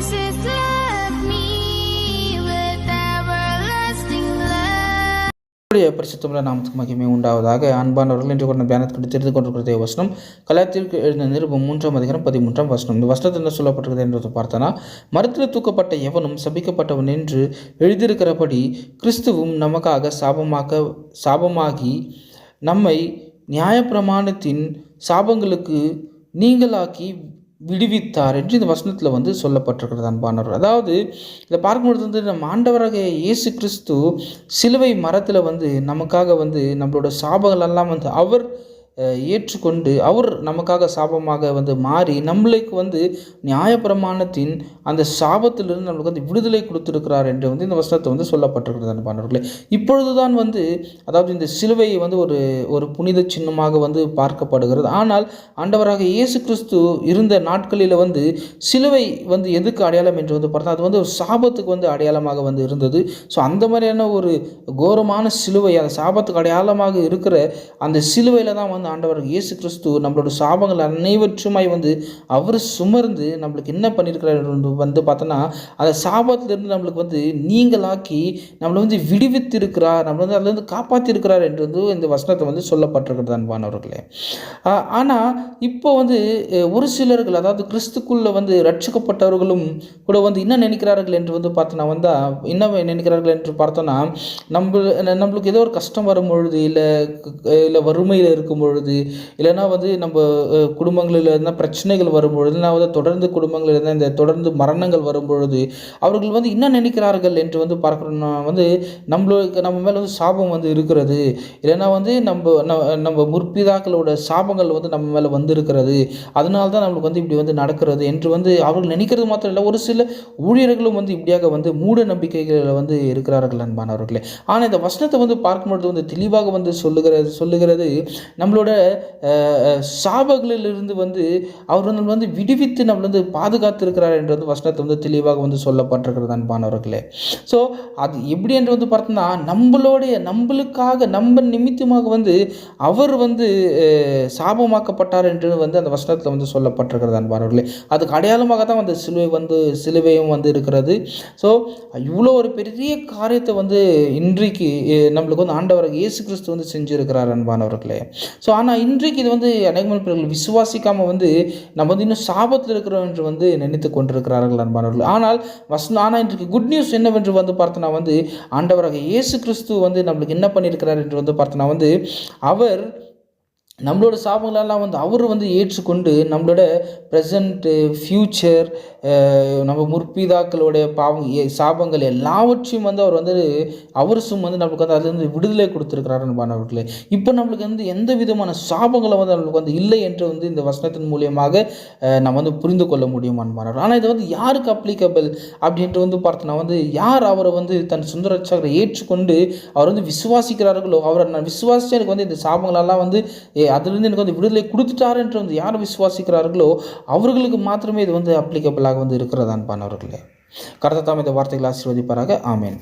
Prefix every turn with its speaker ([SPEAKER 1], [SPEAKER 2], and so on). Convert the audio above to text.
[SPEAKER 1] Jesus loved
[SPEAKER 2] நாமத்துக்கு மகிமை உண்டாவதாக. அன்பானவர்கள் இன்று கொண்ட தியானத்துக்கு தெரிந்து கொண்டிருக்கிற வசனம் கலாத்திற்கு எழுந்த நிருபம் மூன்றாம் அதிகாரம் பதிமூன்றாம் வசனம். இந்த வசனத்தில் என்ன சொல்லப்பட்டிருக்கிறது என்றது பார்த்தோன்னா மரத்தில் தூக்கப்பட்ட எவனும் சபிக்கப்பட்டவன் என்று எழுதியிருக்கிறபடி கிறிஸ்துவும் நமக்காக சாபமாக சாபமாகி நம்மை நியாயப்பிரமாணத்தின் சாபங்களுக்கு நீங்களாக்கி விடுவித்தார் என்று இந்த வசனத்தில் வந்து சொல்லப்பட்டிருக்கிறது அன்பானவர் அதாவது இதை பார்க்கும்பொழுது வந்து நம்ம ஆண்டவராக இயேசு கிறிஸ்து சிலுவை மரத்தில் வந்து நமக்காக வந்து நம்மளோட சாபங்கள் எல்லாம் வந்து அவர் ஏற்றுக்கொண்டு அவர் நமக்காக சாபமாக வந்து மாறி நம்மளுக்கு வந்து நியாயப்பிரமாணத்தின் அந்த சாபத்திலிருந்து நம்மளுக்கு வந்து விடுதலை கொடுத்துருக்கிறார் என்று வந்து இந்த வசனத்தை வந்து சொல்லப்பட்டிருக்கிறது அன்பானவர்களே இப்பொழுது தான் வந்து அதாவது இந்த சிலுவை வந்து ஒரு ஒரு புனித சின்னமாக வந்து பார்க்கப்படுகிறது. ஆனால் ஆண்டவராக இயேசு கிறிஸ்து இருந்த நாட்களில் வந்து சிலுவை வந்து எதுக்கு அடையாளம் என்று வந்து பார்த்தா அது வந்து ஒரு சாபத்துக்கு வந்து அடையாளமாக வந்து இருந்தது. ஸோ அந்த மாதிரியான ஒரு கோரமான சிலுவை அந்த சாபத்துக்கு அடையாளமாக இருக்கிற அந்த சிலுவையில் தான் வந்து ஆண்டவர் இயேசு கிறிஸ்து நம்மளோட சாபங்கள் அனைவற்றுமாய் வந்து அவர் சுமர்ந்து நம்மளுக்கு என்ன பண்ணியிருக்கிறார் என்று வந்து பார்த்தோன்னா அந்த சாபத்திலிருந்து நம்மளுக்கு வந்து நீங்களாக்கி நம்மளை வந்து விடுவித்திருக்கிறார் நம்மளை வந்து அதுலேருந்து காப்பாற்றிருக்கிறார் என்று வந்து இந்த வசனத்தை வந்து சொல்லப்பட்டிருக்கிறது அன்பானவர்களே. ஆனால் இப்போ வந்து ஒரு சிலர்கள் அதாவது கிறிஸ்துக்குள்ளே வந்து ரட்சிக்கப்பட்டவர்களும் கூட வந்து என்ன நினைக்கிறார்கள் என்று வந்து பார்த்தோன்னா வந்தால் என்ன நினைக்கிறார்கள் என்று பார்த்தோன்னா நம்ம நம்மளுக்கு ஏதோ ஒரு கஷ்டம் வரும் பொழுது இல்லை இல்லை வறுமையில் இருக்கும் பொழுது இல்லைன்னா வந்து நம்ம குடும்பங்களில் இருந்தால் பிரச்சனைகள் வரும்பொழுது நான் வந்து தொடர்ந்து குடும்பங்களில் இருந்தால் இந்த தொடர்ந்து மரணங்கள் வரும்பொழுது அவர்கள் வந்து என்ன நினைக்கிறார்கள் என்று வந்து பார்க்கணும்னா வந்து நம்மளுக்கு நம்ம மேலே வந்து சாபம் வந்து இருக்கிறது. இல்லைன்னா வந்து நம்ம நம்ம முற்பிதாக்களோட சாபங்கள் வந்து நம்ம மேலே வந்திருக்கிறது. அதனால தான் நம்மளுக்கு வந்து இப்படி வந்து நடக்கிறது என்று வந்து அவர்கள் நினைக்கிறது மாத்திரம் இல்லை ஒரு சில ஊழியர்களும் வந்து இப்படியாக வந்து மூட நம்பிக்கைகளில் வந்து இருக்கிறார்கள் அன்பானவர்களே. ஆனால் இந்த வசனத்தை வந்து பார்க்கும்பொழுது வந்து தெளிவாக வந்து சொல்லுகிறது சொல்லுகிறது நம்மளோட நம்மளோட சாபங்களிலிருந்து வந்து அவர் வந்து நம்மளை வந்து விடுவித்து நம்மளை வந்து பாதுகாத்திருக்கிறார் என்று வந்து வசனத்தை வந்து தெளிவாக வந்து சொல்லப்பட்டிருக்கிறது அன்பானவர்களே ஸோ அது எப்படி என்று வந்து பார்த்தோம்னா நம்மளுடைய நம்மளுக்காக நம்ம நிமித்தமாக வந்து அவர் வந்து சாபமாக்கப்பட்டார் என்று வந்து அந்த வசனத்தில் வந்து சொல்லப்பட்டிருக்கிறது அன்பானவர்களே அதுக்கு அடையாளமாக தான் அந்த சிலுவை வந்து சிலுவையும் வந்து இருக்கிறது. ஸோ இவ்வளோ ஒரு பெரிய காரியத்தை வந்து இன்றைக்கு நம்மளுக்கு வந்து ஆண்டவர் இயேசு கிறிஸ்து வந்து செஞ்சுருக்கிறார் அன்பானவர்களே ஸோ ஸோ ஆனால் இன்றைக்கு இது வந்து அநேகமான பேர்கள் விசுவாசிக்காமல் வந்து நம்ம வந்து இன்னும் சாபத்தில் இருக்கிறோம் என்று வந்து நினைத்து கொண்டிருக்கிறார்கள் அன்பானவர்கள். ஆனால் வசனம் ஆனால் இன்றைக்கு குட் நியூஸ் என்னவென்று வந்து பார்த்தோன்னா வந்து ஆண்டவராக இயேசு கிறிஸ்து வந்து நம்மளுக்கு என்ன பண்ணியிருக்கிறார் என்று வந்து பார்த்தோன்னா வந்து அவர் நம்மளோட சாபங்களெல்லாம் வந்து அவர் வந்து ஏற்றுக்கொண்டு நம்மளோட ப்ரெசண்ட்டு ஃப்யூச்சர் நம்ம முற்பிதாக்களுடைய பாவம் சாபங்கள் எல்லாவற்றையும் வந்து அவர் வந்து அவர் சும் வந்து நம்மளுக்கு வந்து அதுலேருந்து விடுதலை கொடுத்துருக்கிறாரு அன்பானவர்களே. இப்போ நம்மளுக்கு வந்து எந்த விதமான சாபங்களும் வந்து நம்மளுக்கு வந்து இல்லை என்று வந்து இந்த வசனத்தின் மூலியமாக நம்ம வந்து புரிந்து கொள்ள முடியும் அன்பானவர்கள். ஆனால் இது வந்து யாருக்கு அப்ளிகபிள் அப்படின்ட்டு வந்து பார்த்தோன்னா வந்து யார் அவரை வந்து தன் சுந்தரட்சகரை ஏற்றுக்கொண்டு அவர் வந்து விசுவாசிக்கிறார்களோ அவரை நான் விசுவாசிச்சு எனக்கு வந்து இந்த சாபங்களெல்லாம் வந்து ஏ, அதுலேருந்து எனக்கு வந்து விடுதலை கொடுத்துட்டாருன்ற வந்து யார் விசுவாசிக்கிறார்களோ அவர்களுக்கு மாத்திரமே இது வந்து அப்ளிகபிளாக வந்து இருக்கிறதா அன்பானவர்களே. கருத்தாம் இந்த வார்த்தைகளை ஆசீர்வதிப்பாராக. ஆமேன்.